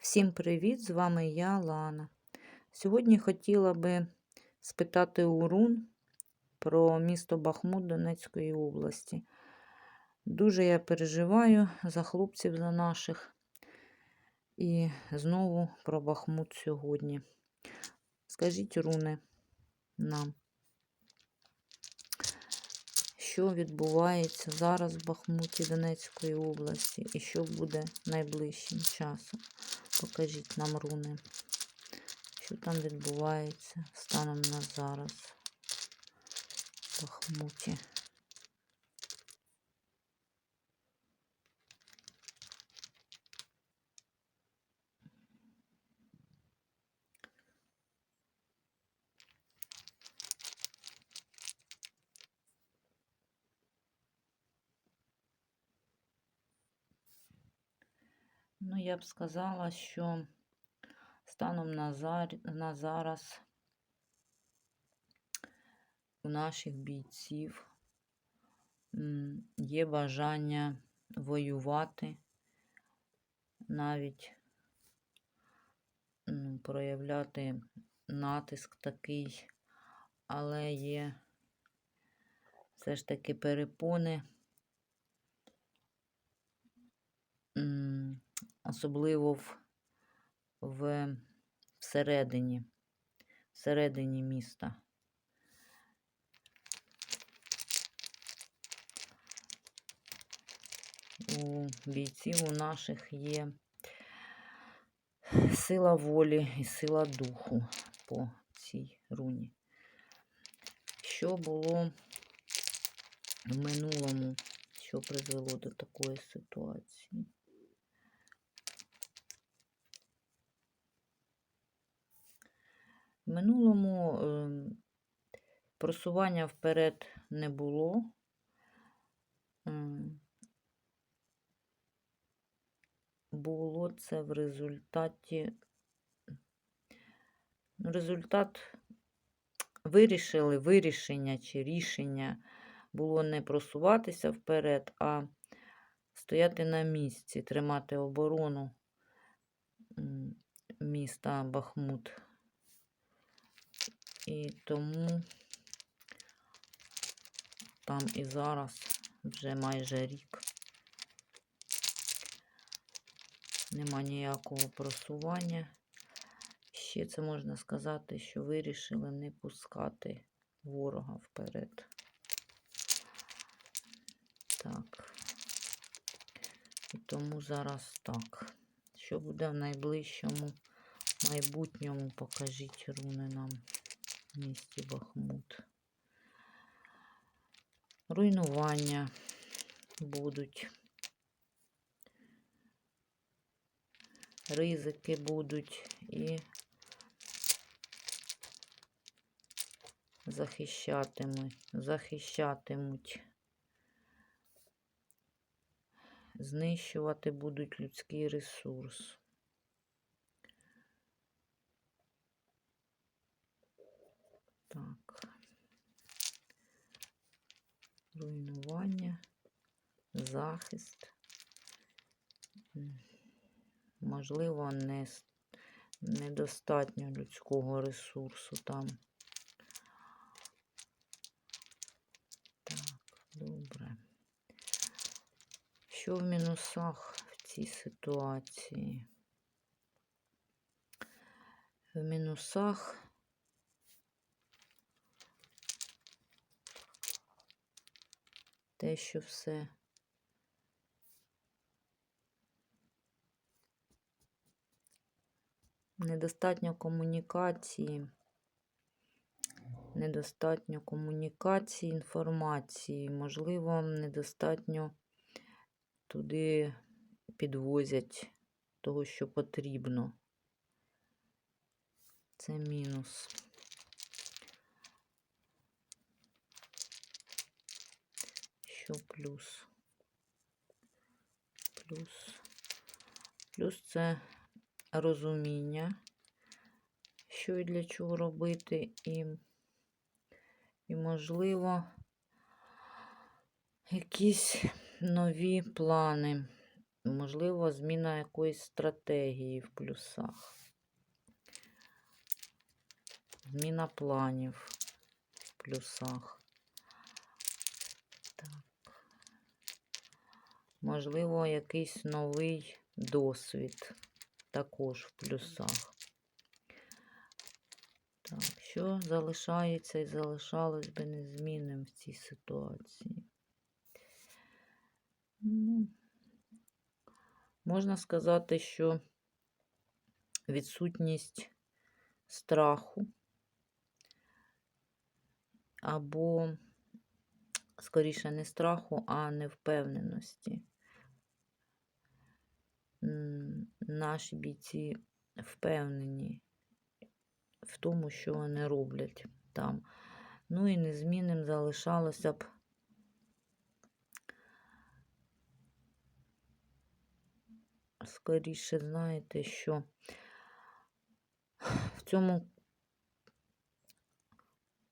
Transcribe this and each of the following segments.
Всім привіт! З вами я, Лана. Сьогодні хотіла би спитати у Рун про місто Бахмут Донецької області. Дуже я переживаю за хлопців за наших. І знову про Бахмут сьогодні. Скажіть, Руни, нам, що відбувається зараз в Бахмуті Донецької області і що буде найближчим часом. Покажіть нам руни, що там відбувається станом на зараз в Бахмуті. Ну, я б сказала, що станом на, зар... на зараз у наших бійців є бажання воювати, навіть ну, проявляти натиск такий, але є все ж таки перепони. Особливо в, в всередині, всередині міста. У бійців у наших є сила волі і сила духу по цій руні. Що було в минулому, що призвело до такої ситуації? Минулому ем, просування вперед не було. Ем, було це в результаті. Результат вирішили, вирішення чи рішення було не просуватися вперед, а стояти на місці, тримати оборону міста Бахмут. І тому там і зараз вже майже рік. Нема ніякого просування. Ще це можна сказати, що вирішили не пускати ворога вперед. Так. І тому зараз так. Що буде в найближчому майбутньому, покажіть руни нам місті Бахмут. Руйнування будуть. Ризики будуть і захищатимуть, захищатимуть. Знищувати будуть людський ресурс. Так. Руйнування, захист. Можливо, не, недостатньо людського ресурсу там. Так, добре. Що в мінусах в цій ситуації? В мінусах те, що все недостатньо комунікації, недостатньо комунікації, інформації, можливо, недостатньо туди підвозять того, що потрібно. Це мінус. Що плюс. Плюс. Плюс це розуміння, що і для чого робити, і, і можливо, якісь нові плани Можливо, зміна якоїсь стратегії в плюсах. Зміна планів в плюсах. Можливо, якийсь новий досвід також в плюсах. Так, що залишається і залишалось би незмінним в цій ситуації? Ну, можна сказати, що відсутність страху або, скоріше, не страху, а невпевненості. Наші бійці впевнені в тому, що вони роблять там. Ну і незмінним залишалося б скоріше, знаєте, що в цьому,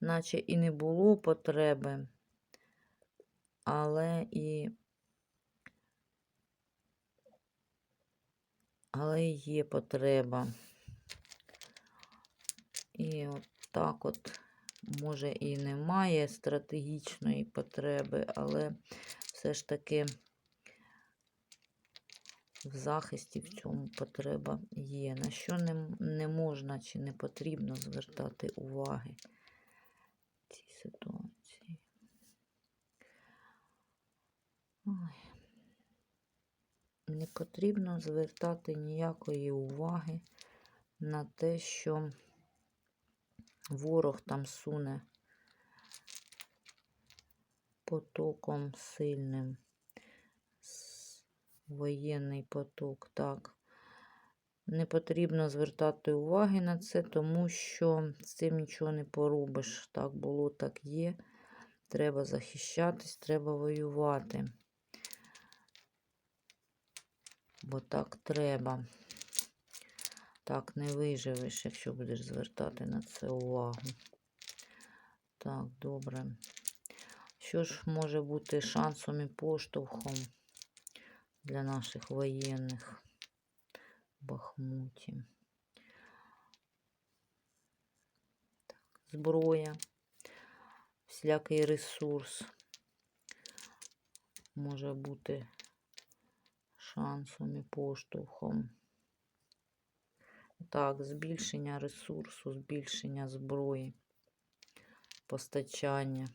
наче і не було потреби, але і але є потреба. І от от, може, і немає стратегічної потреби, але все ж таки в захисті в цьому потреба є. На що не, не можна чи не потрібно звертати уваги в цій ситуації. Не потрібно звертати ніякої уваги на те, що ворог там суне потоком сильним. Воєнний поток, так. Не потрібно звертати уваги на це, тому що з цим нічого не поробиш. Так було, так є. Треба захищатись, треба воювати. Бо так треба. Так, не виживеш, якщо будеш звертати на це увагу. Так, добре. Що ж може бути шансом і поштовхом для наших воєнних в Бахмуті? Так, зброя, всілякий ресурс може бути шансом і поштовхом. Так, збільшення ресурсу, збільшення зброї, постачання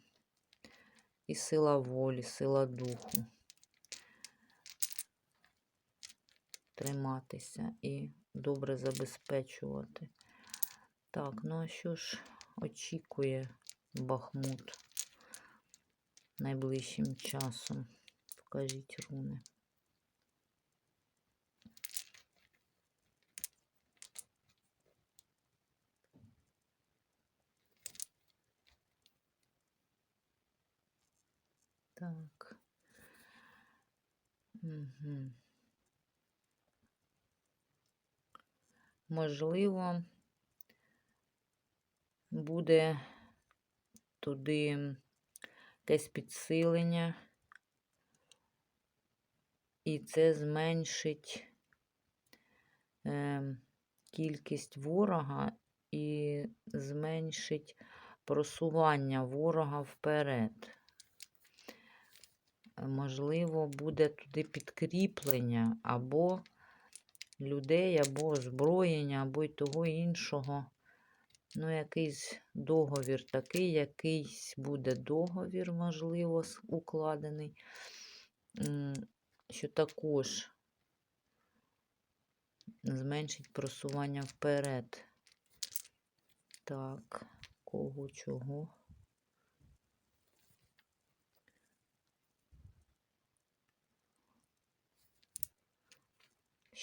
і сила волі, сила духу. Триматися і добре забезпечувати. Так, ну а що ж очікує Бахмут найближчим часом? Покажіть руни. Так. Угу. Можливо, буде туди якесь підсилення, і це зменшить е, кількість ворога і зменшить просування ворога вперед можливо, буде туди підкріплення або людей, або озброєння, або й того іншого. Ну, якийсь договір такий, якийсь буде договір, можливо, укладений, що також зменшить просування вперед. Так, кого чого?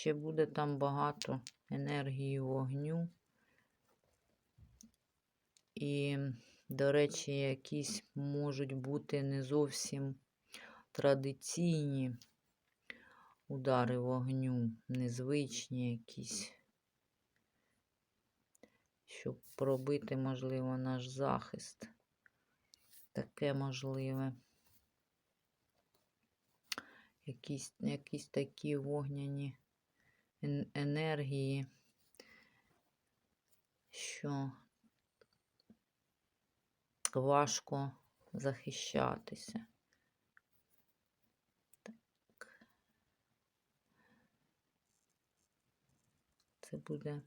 Ще буде там багато енергії вогню. І, до речі, якісь можуть бути не зовсім традиційні удари вогню, незвичні якісь, щоб пробити, можливо, наш захист. Таке можливе. якісь, якісь такі вогняні енергії, що важко захищатися. Так. Це буде.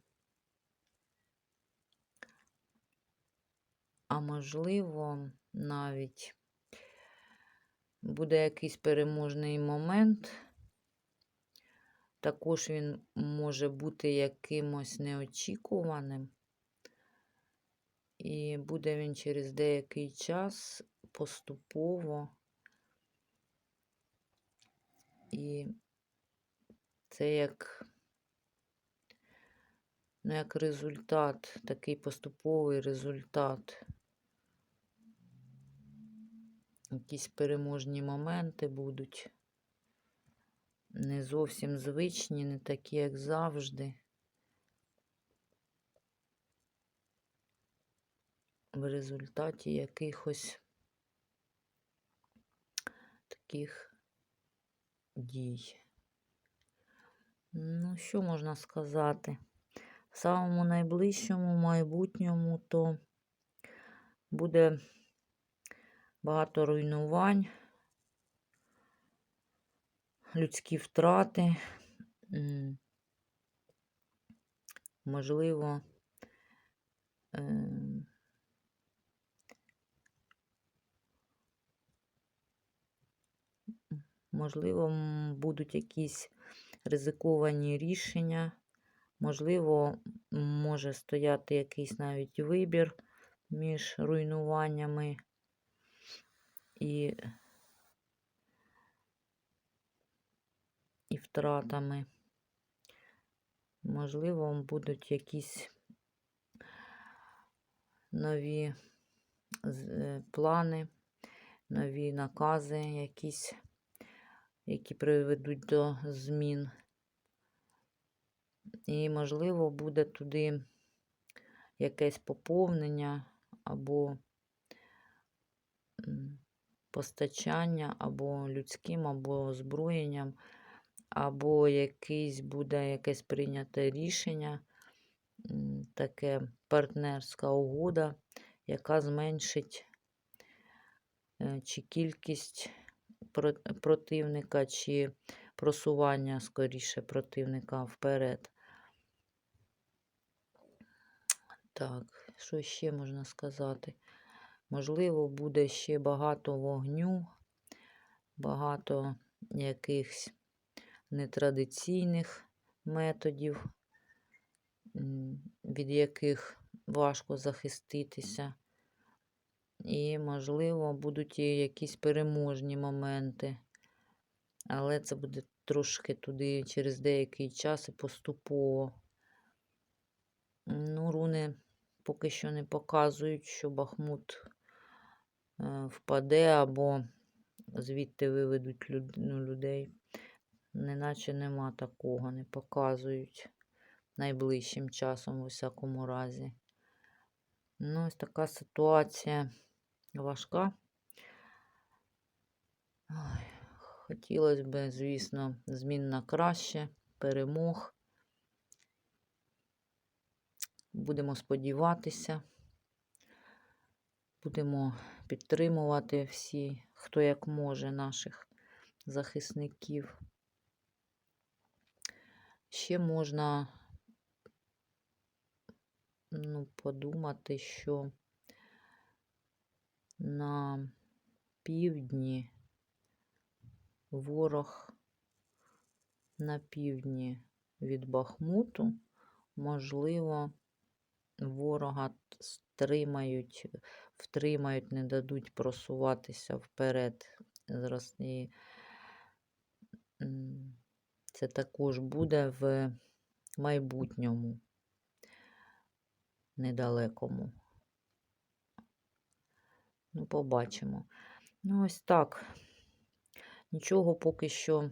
А можливо, навіть буде якийсь переможний момент. Також він може бути якимось неочікуваним. І буде він через деякий час поступово. І це як, ну, як результат, такий поступовий результат. Якісь переможні моменти будуть. Не зовсім звичні, не такі, як завжди. В результаті якихось таких дій. Ну, що можна сказати? В самому найближчому майбутньому то буде багато руйнувань, людські втрати, можливо, ем, можливо, будуть якісь ризиковані рішення, можливо, може стояти якийсь навіть вибір між руйнуваннями і, втратами. Можливо, будуть якісь нові е, плани, нові накази, якісь, які приведуть до змін. І, можливо, буде туди якесь поповнення або постачання або людським, або озброєнням, або якийсь буде якесь прийняте рішення, таке партнерська угода, яка зменшить е, чи кількість противника, чи просування скоріше противника вперед. Так, що ще можна сказати? Можливо, буде ще багато вогню, багато якихось нетрадиційних методів, від яких важко захиститися. І, можливо, будуть і якісь переможні моменти. Але це буде трошки туди через деякий час і поступово. Ну, руни поки що не показують, що Бахмут е, впаде або звідти виведуть ну, людей. Неначе нема такого, не показують найближчим часом, у всякому разі. Ну, ось така ситуація важка. Хотілося б, звісно, змін на краще, перемог. Будемо сподіватися, будемо підтримувати всі, хто як може, наших захисників. Ще можна ну, подумати, що на півдні ворог на півдні від Бахмуту, можливо, ворога стримають, втримають, не дадуть просуватися вперед. Зараз це також буде в майбутньому, недалекому. Ну, побачимо. Ну, ось так. Нічого поки що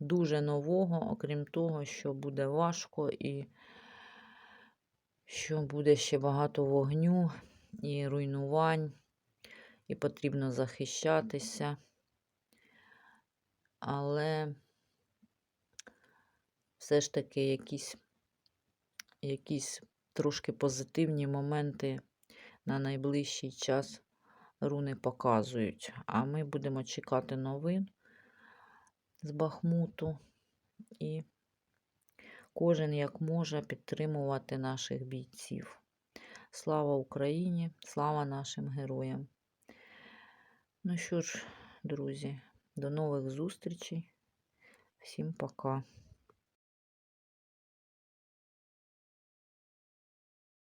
дуже нового, окрім того, що буде важко і що буде ще багато вогню і руйнувань, і потрібно захищатися. але все ж таки якісь, якісь трошки позитивні моменти на найближчий час руни показують. А ми будемо чекати новин з Бахмуту і кожен як може підтримувати наших бійців. Слава Україні! Слава нашим героям! Ну що ж, друзі, до нових зустрічей. Всім пока.